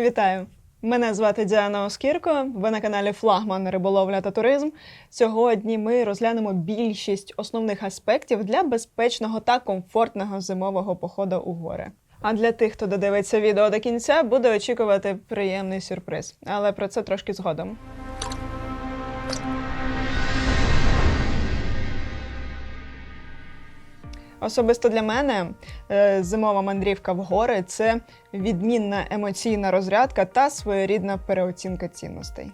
Вітаю! Мене звати Діана Оскірко. Ви на каналі Флагман Риболовля та туризм. Сьогодні ми розглянемо більшість основних аспектів для безпечного та комфортного зимового походу у гори. А для тих, хто додивиться відео до кінця, буде очікувати приємний сюрприз. Але про це трошки згодом. Особисто для мене е, зимова мандрівка в гори це відмінна емоційна розрядка та своєрідна переоцінка цінностей.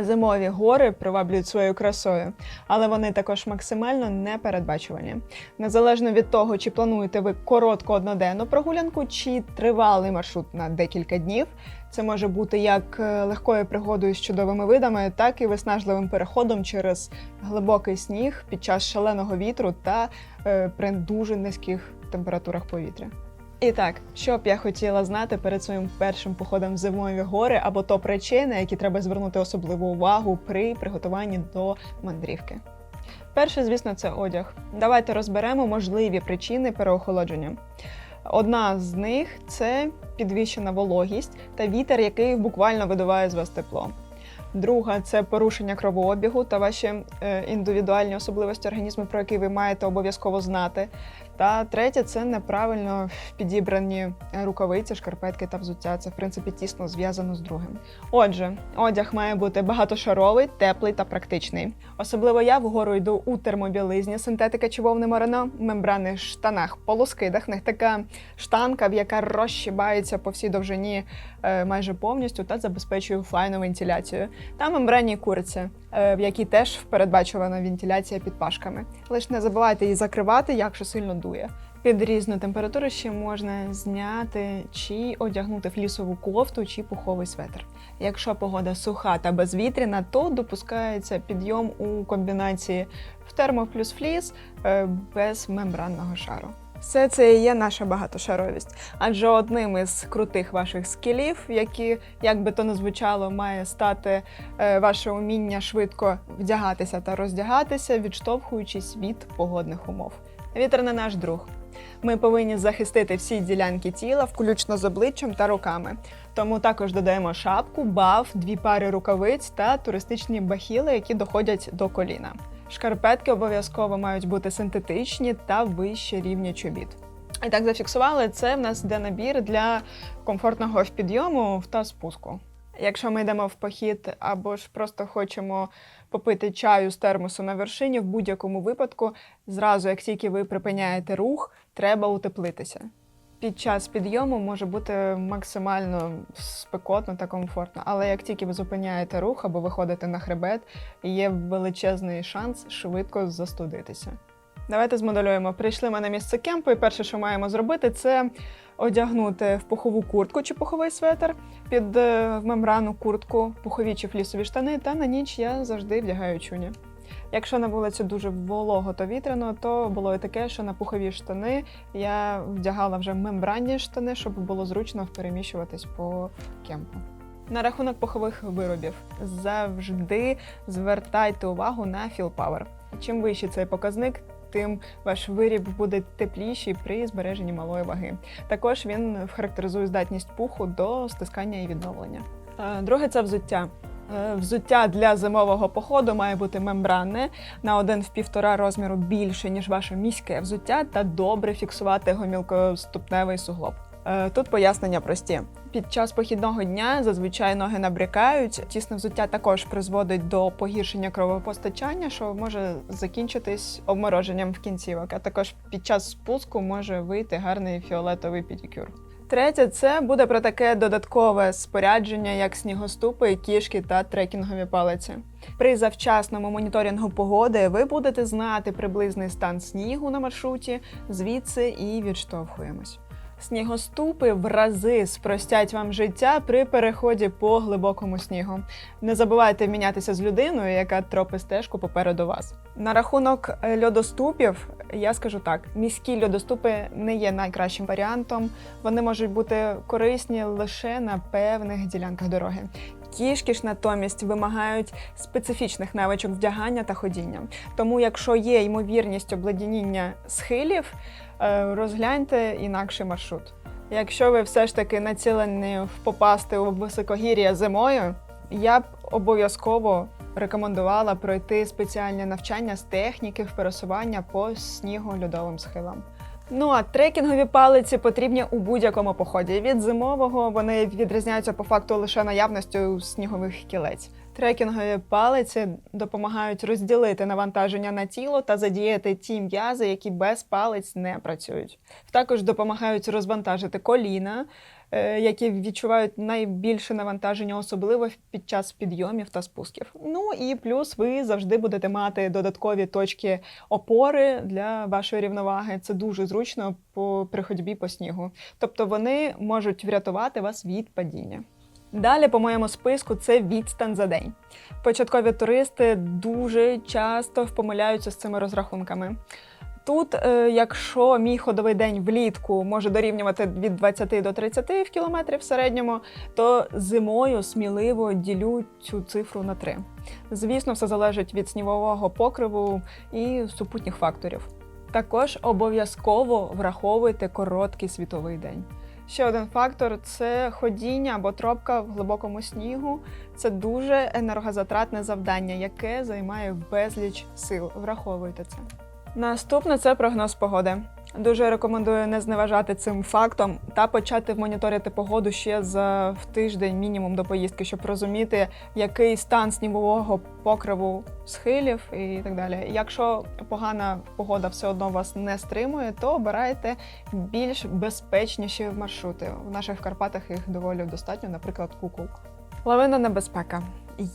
Зимові гори приваблюють своєю красою, але вони також максимально непередбачувані. Незалежно від того, чи плануєте ви коротку одноденну прогулянку, чи тривалий маршрут на декілька днів. Це може бути як е, легкою пригодою з чудовими видами, так і виснажливим переходом через глибокий сніг під час шаленого вітру та е, при дуже низьких температурах повітря. І так, що б я хотіла знати перед своїм першим походом в зимові гори або то причини, які треба звернути особливу увагу при приготуванні до мандрівки. Перше, звісно, це одяг. Давайте розберемо можливі причини переохолодження. Одна з них це підвищена вологість та вітер, який буквально видуває з вас тепло. Друга це порушення кровообігу та ваші е, індивідуальні особливості організму, про які ви маєте обов'язково знати. Та третє це неправильно підібрані рукавиці, шкарпетки та взуття. Це в принципі тісно зв'язано з другим. Отже, одяг має бути багатошаровий, теплий та практичний. Особливо я вгору йду у термобілизні, синтетика чи вовни морено, мембранних штанах, полускидах. В них така штанка, в яка розщибається по всій довжині майже повністю та забезпечує файну вентиляцію. Та мембранній курці, е, в якій теж передбачувана вентиляція під пашками. Лише не забувайте її закривати, якщо сильно дує. Під різну температуру ще можна зняти чи одягнути флісову кофту чи пуховий светр. Якщо погода суха та безвітряна, то допускається підйом у комбінації в термо плюс фліс е, без мембранного шару. Все це і є наша багатошаровість, адже одним із крутих ваших скілів, які, як би то не звучало, має стати е, ваше уміння швидко вдягатися та роздягатися, відштовхуючись від погодних умов. Вітер не наш друг. Ми повинні захистити всі ділянки тіла, включно з обличчям та руками. Тому також додаємо шапку, баф, дві пари рукавиць та туристичні бахіли, які доходять до коліна. Шкарпетки обов'язково мають бути синтетичні та вище рівня чобіт. І так зафіксували, це в нас йде набір для комфортного підйому та спуску. Якщо ми йдемо в похід або ж просто хочемо попити чаю з термосу на вершині, в будь-якому випадку, зразу, як тільки ви припиняєте рух, треба утеплитися. Під час підйому може бути максимально спекотно та комфортно, але як тільки ви зупиняєте рух або виходите на хребет, є величезний шанс швидко застудитися. Давайте змоделюємо. Прийшли ми на місце кемпу, і перше, що маємо зробити, це одягнути в пухову куртку чи пуховий светр, під е, мембрану куртку, пухові чи флісові штани, та на ніч я завжди вдягаю чуні. Якщо на вулиці дуже волого та вітряно, то було і таке, що на пухові штани я вдягала вже мембранні штани, щоб було зручно переміщуватись по кемпу. На рахунок пухових виробів завжди звертайте увагу на Power. Чим вищий цей показник, тим ваш виріб буде тепліший при збереженні малої ваги. Також він характеризує здатність пуху до стискання і відновлення. Е, Друге це взуття. Е, Взуття для зимового походу має бути мембранне на один в півтора розміру більше, ніж ваше міське взуття, та добре фіксувати гомілкоступневий суглоб. Е, Тут пояснення прості. Під час похідного дня зазвичай ноги набрякають. Тісне взуття також призводить до погіршення кровопостачання, що може закінчитись обмороженням в кінцівок. А також під час спуску може вийти гарний фіолетовий педикюр. Третє це буде про таке додаткове спорядження, як снігоступи, кішки та трекінгові палиці. При завчасному моніторингу погоди ви будете знати приблизний стан снігу на маршруті, звідси і відштовхуємось. Снігоступи в рази спростять вам життя при переході по глибокому снігу. Не забувайте мінятися з людиною, яка тропи стежку попереду вас. На рахунок льодоступів, я скажу так: міські льодоступи не є найкращим варіантом. Вони можуть бути корисні лише на певних ділянках дороги. Кішки ж натомість вимагають специфічних навичок вдягання та ходіння. Тому, якщо є ймовірність обледеніння схилів, е, розгляньте інакший маршрут. Якщо ви все ж таки націлені попасти у високогір'я зимою, я б обов'язково рекомендувала пройти спеціальне навчання з техніки пересування по снігу льодовим схилам. Ну а трекінгові палиці потрібні у будь-якому поході. Від зимового вони відрізняються по факту лише наявністю снігових кілець. Трекінгові палиці допомагають розділити навантаження на тіло та задіяти ті м'язи, які без палиць не працюють. Також допомагають розвантажити коліна, які відчувають найбільше навантаження, особливо під час підйомів та спусків. Ну і плюс ви завжди будете мати додаткові точки опори для вашої рівноваги. Це дуже зручно по при ходьбі по снігу. Тобто вони можуть врятувати вас від падіння. Далі, по моєму списку, це відстань за день. Початкові туристи дуже часто помиляються з цими розрахунками. Тут, е, якщо мій ходовий день влітку може дорівнювати від 20 до 30 в кілометрів в середньому, то зимою сміливо ділю цю цифру на 3. Звісно, все залежить від снігового покриву і супутніх факторів. Також обов'язково враховуйте короткий світовий день. Ще один фактор це ходіння або тропка в глибокому снігу. Це дуже енергозатратне завдання, яке займає безліч сил. Враховуйте це. Наступне це прогноз погоди. Дуже рекомендую не зневажати цим фактом та почати моніторити погоду ще за в тиждень мінімум до поїздки, щоб розуміти, який стан снігового покриву схилів і так далі. Якщо погана погода все одно вас не стримує, то обирайте більш безпечніші маршрути. В наших Карпатах їх доволі достатньо, наприклад, кукулк. Лавина небезпека.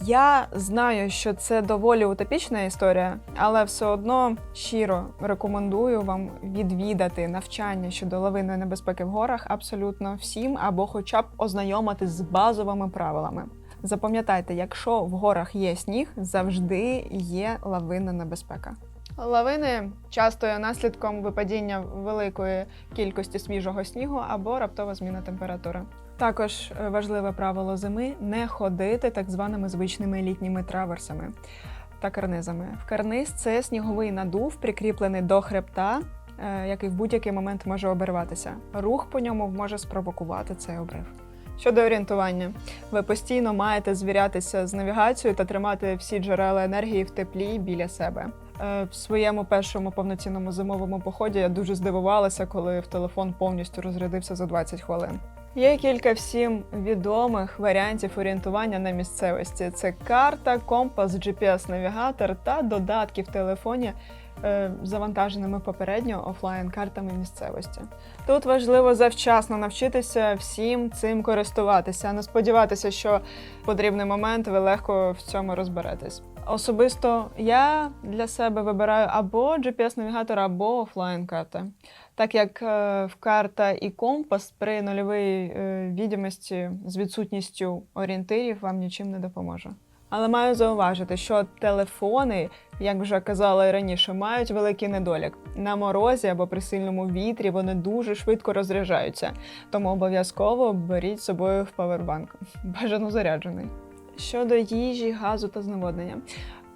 Я знаю, що це доволі утопічна історія, але все одно щиро рекомендую вам відвідати навчання щодо лавинної небезпеки в горах абсолютно всім, або хоча б ознайомитись з базовими правилами. Запам'ятайте, якщо в горах є сніг, завжди є лавинна небезпека. Лавини часто є наслідком випадіння великої кількості свіжого снігу або раптова зміна температури. Також е, важливе правило зими не ходити так званими звичними літніми траверсами та карнизами. В карниз це сніговий надув, прикріплений до хребта, е, який в будь-який момент може обірватися. Рух по ньому може спровокувати цей обрив. Щодо орієнтування, ви постійно маєте звірятися з навігацією та тримати всі джерела енергії в теплі біля себе. Е, В своєму першому повноцінному зимовому поході я дуже здивувалася, коли в телефон повністю розрядився за 20 хвилин. Є кілька всім відомих варіантів орієнтування на місцевості: це карта, компас, GPS-навігатор та додатки в телефоні, е, завантаженими попередньо офлайн-картами місцевості. Тут важливо завчасно навчитися всім цим користуватися, а не сподіватися, що в потрібний момент ви легко в цьому розберетесь. Особисто я для себе вибираю або GPS-навігатор, або офлайн-карти. Так як е, в карта і компас при нульовій е, відомості з відсутністю орієнтирів вам нічим не допоможе. Але маю зауважити, що телефони, як вже казала і раніше, мають великий недолік. На морозі або при сильному вітрі вони дуже швидко розряджаються, тому обов'язково беріть з собою в павербанк, бажано заряджений. Щодо їжі, газу та зневоднення.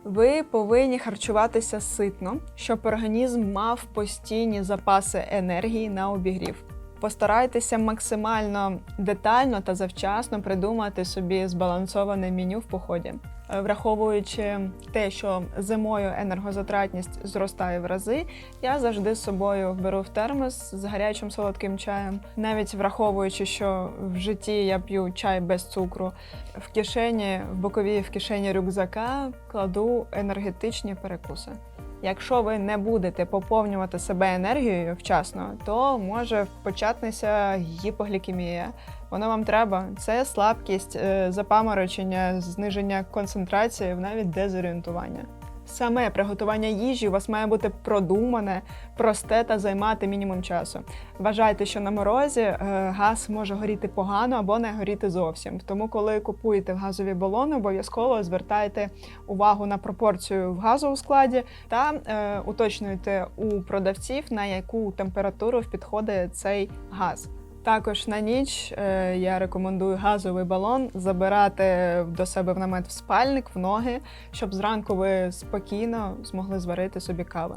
Ви повинні харчуватися ситно, щоб організм мав постійні запаси енергії на обігрів. Постарайтеся максимально детально та завчасно придумати собі збалансоване меню в поході. Е, Враховуючи те, що зимою енергозатратність зростає в рази, я завжди з собою беру в термос з гарячим солодким чаєм, навіть враховуючи, що в житті я п'ю чай без цукру. В кишені, в боковій в кишені рюкзака кладу енергетичні перекуси. Якщо ви не будете поповнювати себе енергією вчасно, то може початися гіпоглікемія. Воно вам треба. Це слабкість, е, запаморочення, зниження концентрації, навіть дезорієнтування. Саме приготування їжі у вас має бути продумане, просте та займати мінімум часу. Вважайте, що на морозі е, газ може горіти погано або не горіти зовсім. Тому, коли купуєте газові балони, обов'язково звертайте увагу на пропорцію в газу у складі та е, уточнюйте у продавців, на яку температуру підходить цей газ. Також на ніч е, я рекомендую газовий балон забирати до себе в намет в спальник, в ноги, щоб зранку ви спокійно змогли зварити собі кави.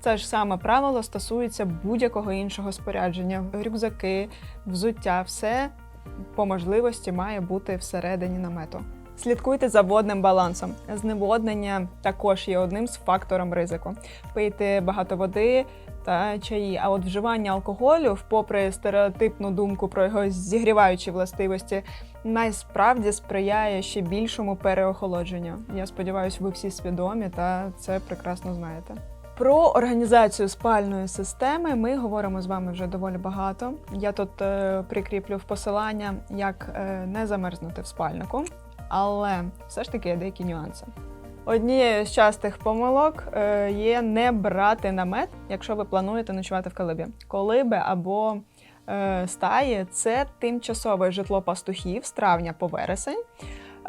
Це ж саме правило стосується будь-якого іншого спорядження. Рюкзаки, взуття, все по можливості має бути всередині намету. Слідкуйте за водним балансом. Зневоднення також є одним з фактором ризику. Пийте багато води та чаї. А от вживання алкоголю, попри стереотипну думку про його зігріваючі властивості, насправді сприяє ще більшому переохолодженню. Я сподіваюся, ви всі свідомі та це прекрасно знаєте. Про організацію спальної системи ми говоримо з вами вже доволі багато. Я тут е, прикріплю в посилання, як е, не замерзнути в спальнику, але все ж таки є деякі нюанси. Однією з частих помилок е, є не брати намет, якщо ви плануєте ночувати в колибі. Колиби або е, стаї це тимчасове житло пастухів з травня по вересень.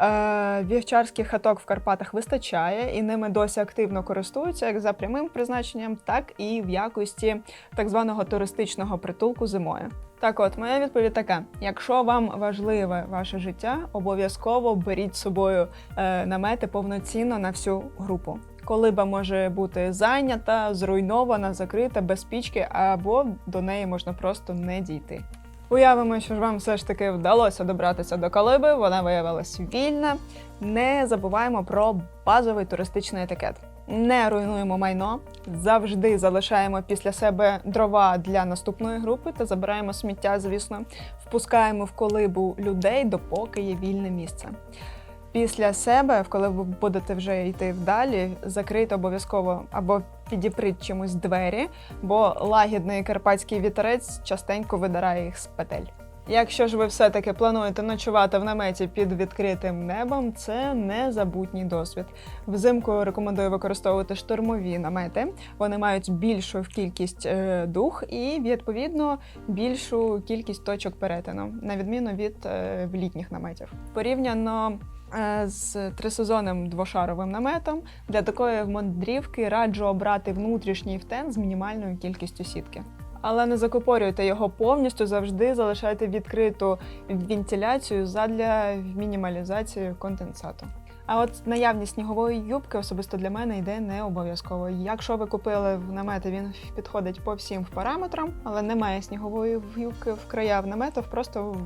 Е, Вівчарських хаток в Карпатах вистачає, і ними досі активно користуються як за прямим призначенням, так і в якості так званого туристичного притулку зимою. Так от, моя відповідь така: якщо вам важливе ваше життя, обов'язково беріть з собою е, намети повноцінно на всю групу. Колиба може бути зайнята, зруйнована, закрита, без пічки, або до неї можна просто не дійти. Уявимо, що ж вам все ж таки вдалося добратися до колиби, вона виявилась вільна. Не забуваємо про базовий туристичний етикет. Не руйнуємо майно, завжди залишаємо після себе дрова для наступної групи та забираємо сміття, звісно, впускаємо в колибу людей, допоки є вільне місце. Після себе, коли ви будете вже йти вдалі, закрийте обов'язково або підіпріть чимось двері, бо лагідний карпатський вітерець частенько видирає їх з петель. Якщо ж ви все-таки плануєте ночувати в наметі під відкритим небом, це незабутній досвід. Взимку рекомендую використовувати штурмові намети. Вони мають більшу кількість е, дух і відповідно більшу кількість точок перетину, на відміну від е, літніх наметів. Порівняно е, з трисезонним двошаровим наметом для такої мандрівки раджу обрати внутрішній втен з мінімальною кількістю сітки. Але не закупорюйте його повністю, завжди залишайте відкриту вентиляцію задля мінімалізації конденсату. А от наявність снігової юбки особисто для мене йде не обов'язково. Якщо ви купили в намети, він підходить по всім параметрам, але немає снігової юбки в краях наметів, просто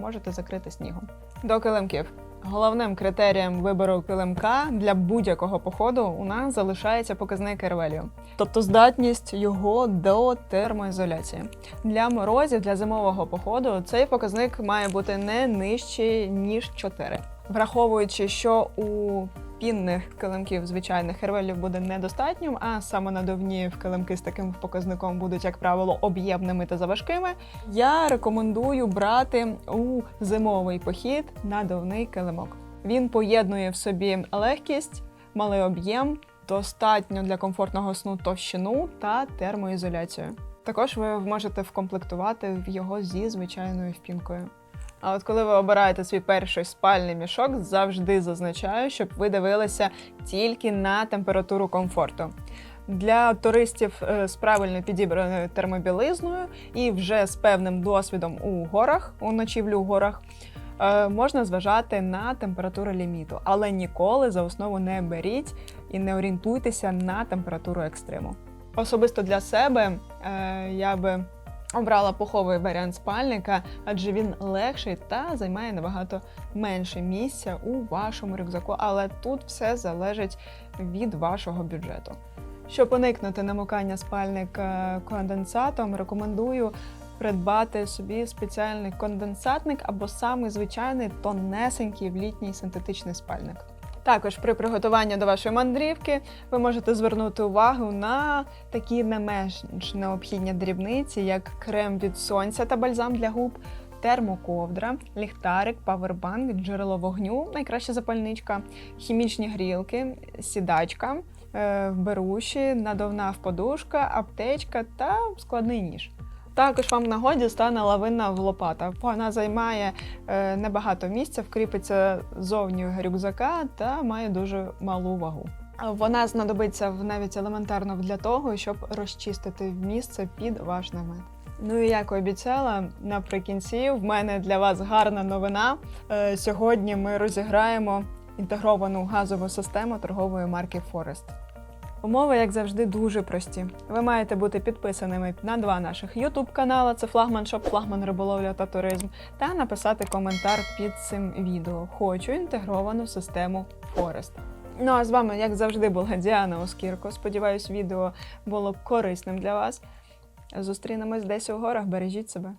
можете закрити снігом. До килимків. Головним критерієм вибору килимка для будь-якого походу у нас залишається показник Ервелію, тобто здатність його до термоізоляції. Для морозів для зимового походу цей показник має бути не нижчий ніж 4. Враховуючи, що у пінних килимків звичайних ервелів буде недостатньо, а саме надувні килимки з таким показником будуть, як правило, об'ємними та заважкими. Я рекомендую брати у зимовий похід надувний килимок. Він поєднує в собі легкість, малий об'єм, достатньо для комфортного сну товщину та термоізоляцію. Також ви можете вкомплектувати його зі звичайною впінкою. А от коли ви обираєте свій перший спальний мішок, завжди зазначаю, щоб ви дивилися тільки на температуру комфорту. Для туристів е, з правильно підібраною термобілизною і вже з певним досвідом у горах, у ночівлю у горах, е, можна зважати на температуру ліміту, але ніколи за основу не беріть і не орієнтуйтеся на температуру екстриму. Особисто для себе е, я би обрала пуховий варіант спальника, адже він легший та займає набагато менше місця у вашому рюкзаку. Але тут все залежить від вашого бюджету. Щоб уникнути намокання спальника конденсатом, рекомендую придбати собі спеціальний конденсатник або самий звичайний тонесенький в літній синтетичний спальник. Також при приготуванні до вашої мандрівки ви можете звернути увагу на такі не менш необхідні дрібниці, як крем від сонця та бальзам для губ, термоковдра, ліхтарик, павербанк, джерело вогню, найкраща запальничка, хімічні грілки, сідачка, е, беруші, надувна вподушка, аптечка та складний ніж. Також вам в нагоді стане лавинна лопата. Вона займає е, небагато місця, вкріпиться зовні рюкзака та має дуже малу вагу. Вона знадобиться навіть елементарно для того, щоб розчистити місце під ваш намет. Ну і як обіцяла, наприкінці в мене для вас гарна новина. Е, Сьогодні ми розіграємо інтегровану газову систему торгової марки Forest. Умови, як завжди, дуже прості. Ви маєте бути підписаними на два наших YouTube канали: це Флагман Шоп, Флагман Риболовля та Туризм, та написати коментар під цим відео. Хочу інтегровану систему Форест. Ну а з вами, як завжди, була Діана Оскірко. Сподіваюсь, відео було корисним для вас. Зустрінемось десь у горах. Бережіть себе.